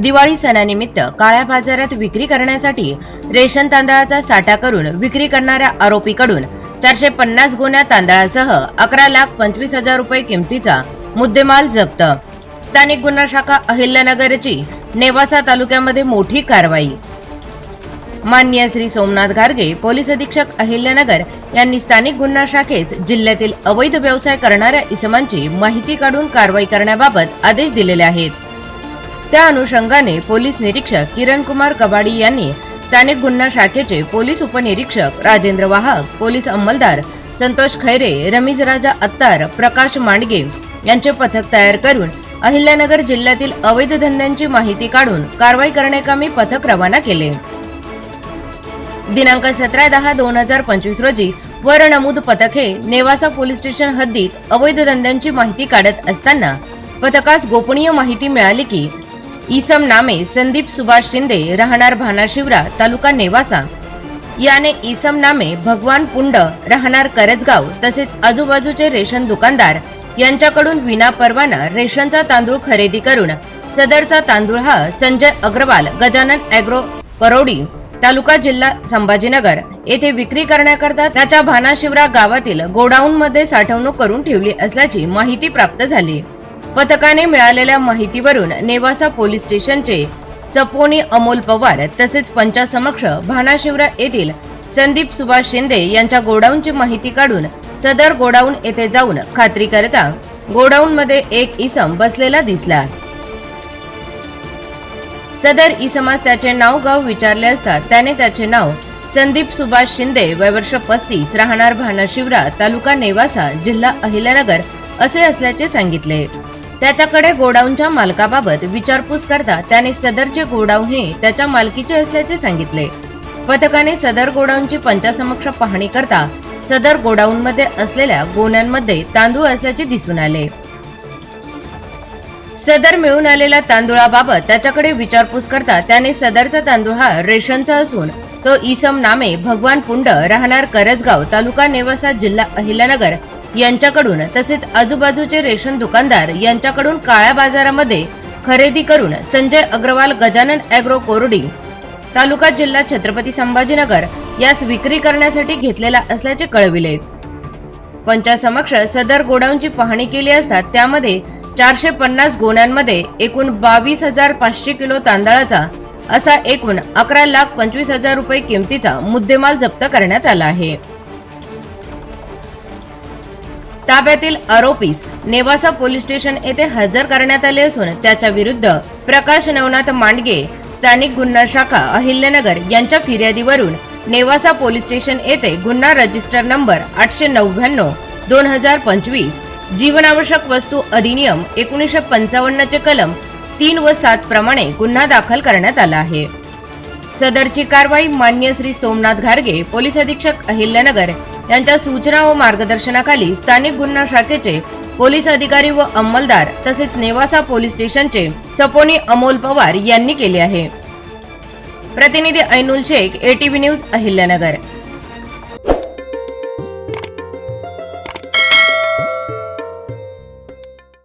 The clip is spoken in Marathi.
दिवाळी सणानिमित्त काळ्या बाजारात विक्री करण्यासाठी रेशन तांदळाचा साठा करून विक्री करणाऱ्या आरोपीकडून चारशे पन्नास गोण्या तांदळासह अकरा लाख पंचवीस हजार रुपये किमतीचा मुद्देमाल जप्त. स्थानिक गुन्हा शाखा अहिल्यानगरची नेवासा तालुक्यामध्ये मोठी कारवाई. मान्य श्री सोमनाथ गार्गे पोलीस अधीक्षक अहिल्यानगर यांनी स्थानिक गुन्हा शाखेस जिल्ह्यातील अवैध व्यवसाय करणाऱ्या इसमांची माहिती काढून कारवाई करण्याबाबत आदेश दिलेले आहेत. त्या अनुषंगाने पोलीस निरीक्षक किरण कुमार कबाडी यांनी स्थानिक गुन्हा शाखेचे पोलीस उपनिरीक्षक राजेंद्र वाहक पोलीस अंमलदार संतोष खैरे रमीज राजा अत्तार प्रकाश मांडगे यांचे पथक तयार करून अहिल्यानगर जिल्ह्यातील अवैध धंद्यांची माहिती काढून कारवाई करण्याकामी पथक रवाना केले. दिनांक सतरा दहा दोन हजार पंचवीस रोजी वर नमूद पथक हे नेवासा पोलीस स्टेशन हद्दीत अवैध धंद्यांची माहिती काढत असताना पथकास गोपनीय माहिती मिळाली की इसम नामे संदीप सुभाष शिंदे राहणार भानाशिवरा तालुका नेवासा. याने इसम नामे भगवान पुंड राहणार करजगाव तसेच आजूबाजूचे रेशन दुकानदार यांच्याकडून विना परवाना रेशनचा तांदूळ खरेदी करून सदरचा तांदूळ हा संजय अग्रवाल गजानन अॅग्रो करोडी तालुका जिल्हा संभाजीनगर येथे विक्री करण्याकरता त्याच्या भानाशिवरा गावातील गोडाऊन मध्ये साठवणूक करून ठेवली असल्याची माहिती प्राप्त झाली. पथकाने मिळालेल्या माहितीवरून नेवासा पोलीस स्टेशनचे सपोनी अमोल पवार तसेच पंचासमक्ष भानाशिवरा येथील संदीप सुभाष शिंदे यांच्या गोडाऊनची माहिती काढून सदर गोडाऊन येथे जाऊन खात्री करता गोडाऊन मध्ये एक इसम बसलेला दिसला. सदर इसमास त्याचे नाव गाव विचारले असता त्याने त्याचे नाव संदीप सुभाष शिंदे वयवर्ष पस्तीस राहणार भानाशिवरा तालुका नेवासा जिल्हा अहिल्यानगर असे असल्याचे सांगितले. त्याच्याकडे गोडाऊनच्या मालकाबाबत विचारपूस करता त्याने सदरचे गोडाऊन हे त्याच्या मालकीचे असल्याचे सांगितले. पथकाने सदर गोडाऊनची पंचासमक्ष पाहणी करता सदर गोडाऊन मध्ये असलेल्या गोण्यांमध्ये तांदूळ असल्याचे दिसून आले. सदर मिळून आलेल्या तांदूळाबाबत त्याच्याकडे विचारपूस करता त्याने सदरचा तांदूळ हा रेशनचा असून तो इसम नामे भगवान पुंड राहणार करजगाव तालुका नेवासा जिल्हा अहिल्यानगर यांच्याकडून तसेच आजूबाजूचे रेशन दुकानदार यांच्याकडून काळ्या बाजारामध्ये खरेदी करून संजय अग्रवाल गजानन अॅग्रो कोरडी तालुका जिल्हा छत्रपती संभाजीनगर यास विक्री करण्यासाठी घेतलेला असल्याचे कळविले. पंचासमक्ष सदर गोडाऊनची पाहणी केली असता त्यामध्ये चारशे पन्नास गोण्यांमध्ये एकूण बावीस हजार पाचशे किलो तांदळाचा असा एकूण अकरा लाख पंचवीस हजार रुपये किमतीचा मुद्देमाल जप्त करण्यात आला आहे. ताब्यातील आरोपीस नेवासा पोलीस स्टेशन येथे हजर करण्यात आले असून त्याच्या विरुद्ध प्रकाश नवनाथ मांडगे स्थानिक गुन्हा शाखा अहिल्यानगर यांच्या फिर्यादीवरून नेवासा पोलीस स्टेशन येथे गुन्हा रजिस्टर नंबर आठशे नव्याण्णव दोन हजार पंचवीस जीवनावश्यक वस्तू अधिनियम एकोणीसशे पंचावन्नचे कलम तीन व सात प्रमाणे गुन्हा दाखल करण्यात आला आहे. सदरची कारवाई मान्य श्री सोमनाथ घारगे पोलीस अधीक्षक अहिल्यानगर यांच्या सूचना व मार्गदर्शनाखाली स्थानिक गुन्हा शाखेचे पोलीस अधिकारी व अंमलदार तसेच नेवासा पोलीस स्टेशनचे सपोनी अमोल पवार यांनी केले आहे. प्रतिनिधी ऐनुल शेख एटीव्ही न्यूज अहिल्यानगर.